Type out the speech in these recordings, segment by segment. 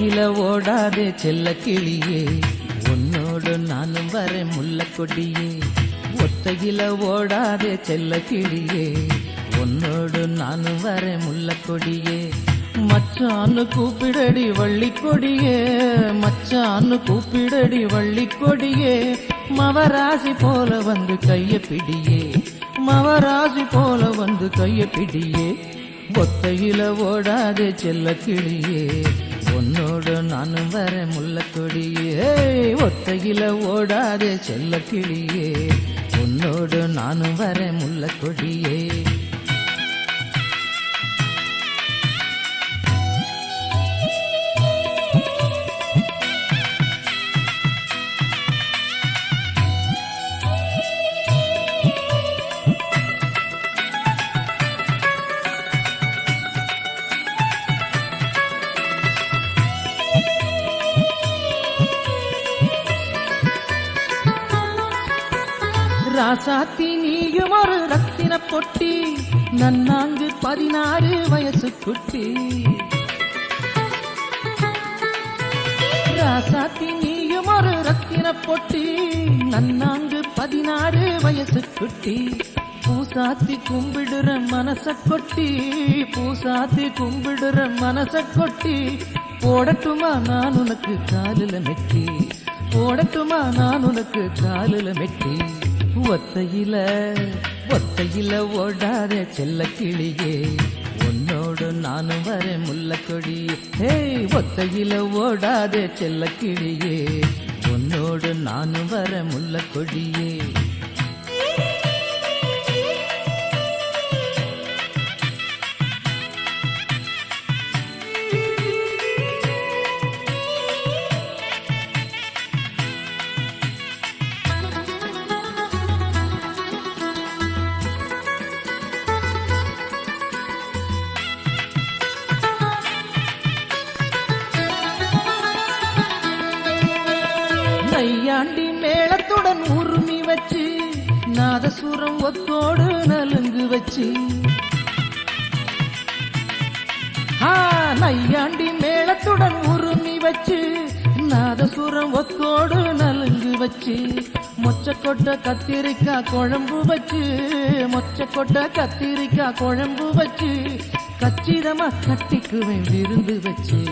ஒத்தையில ஓடாதே செல்ல கிளியே. உன்னோடு நானும் வரேன் முல்ல கொடியே ஒத்தையில ஓடாதே செல்ல கிளியே. உன்னோடு நானும் வரேன் முல்ல கொடியே மச்சான்னு கூப்பிடடி வள்ளி கொடியே மச்சான்னு கூப்பிடடி வள்ளி கொடியே மவராசி போல வந்து கைய பிடியே. மவராசி போல வந்து கைய பிடியே. ஒத்தையில ஓடாதே செல்ல கிளியே. உன்னோடு நானும் வர முல்ல கொடியே ஒத்தையில ஓடாதே செல்ல கிளியே. உன்னோடு நானும் வர முல்ல ராசாத்தி நீயும் ஒரு ரத்தின பொட்டி. நன்னாங்கு பதினாறு வயசு குட்டி ராசாத்தி நீயும் ஒரு ரத்தின பொட்டி. நன்னாங்கு பதினாறு வயசு குட்டி பூசாத்தி கும்பிடுற மனச கொட்டி. பூசாத்தி கும்பிடுற மனச கொட்டி. போடட்டுமா நான் உனக்கு காலில மெட்டி. போடட்டுமா நான் உனக்கு காலில மெட்டி. ஒத்தையில ஒத்தையில ஓடாத செல்ல கிளியே. உன்னோடு நானும் வரேன் முல்லக்கொடி ஹேய் ஒத்தையில ஓடாத செல்ல கிளியே. உன்னோடு நானும் வர முல்லக்கொடியே கையாண்டி மேளத்துடன் உருமி வச்சு நாதசுரம் ஒத்தோடு நலுங்கு வச்சு. நையாண்டி மேளத்துடன் உருமி வச்சு நாதசுரம் ஒத்தோடு நலுங்கு வச்சு. மொச்சக்கொட்டை கத்திரிக்காய் குழம்பு வச்சு மொச்சக்கொட்டை கத்திரிக்காய் குழம்பு வச்சு. கச்சிதமா கட்டிக்குவேன் விருந்து வச்சு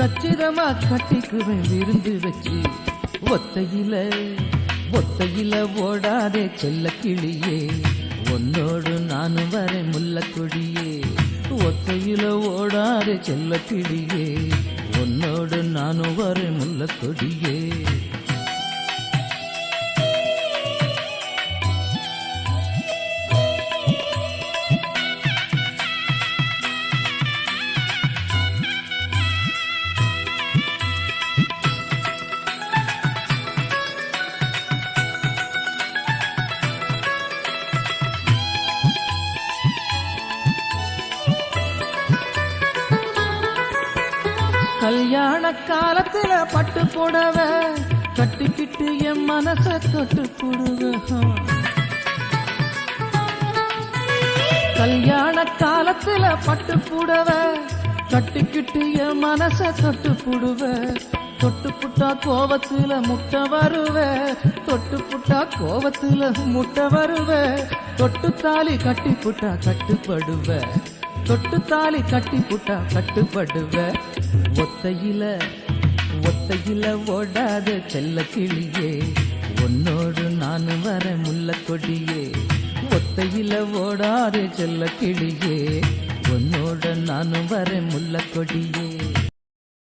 கச்சிதமா கட்டிக்குவேன் விருந்து வச்சு. ஒத்தையில ஒத்தையில ஓடாதே செல்ல கிளியே ஒன்னோடு நானும் வரேன் முல்ல கொடியே ஒத்தையில ஓடாதே செல்ல கிளியே உன்னோடு நானும் வரேன் முல்ல கொடியே கல்யாண காலத்துல பட்டு போடவ கட்டிக்கிட்டு என் மனச தொட்டு புடுவ கல்யாண காலத்துல பட்டு புடவ கட்டிக்கிட்டு என் மனச தொட்டு புடுவ தொட்டு புட்டா கோவத்துல முட்டை வருவ தொட்டு புட்டா கோவத்துல முட்டை வருவ தொட்டு தாலி கட்டி புட்டா கட்டுப்படுவ தொட்டு தாலி கட்டி புட்டா கட்டுப்படுவ. ஒத்தையில ஒத்தையில ஓடாத செல்ல கிளியே. உன்னோடு நான் வர முல்ல கொடியே. ஒத்தையில ஓடாத செல்ல கிளியே. உன்னோட நான் வர முல்ல கொடியே.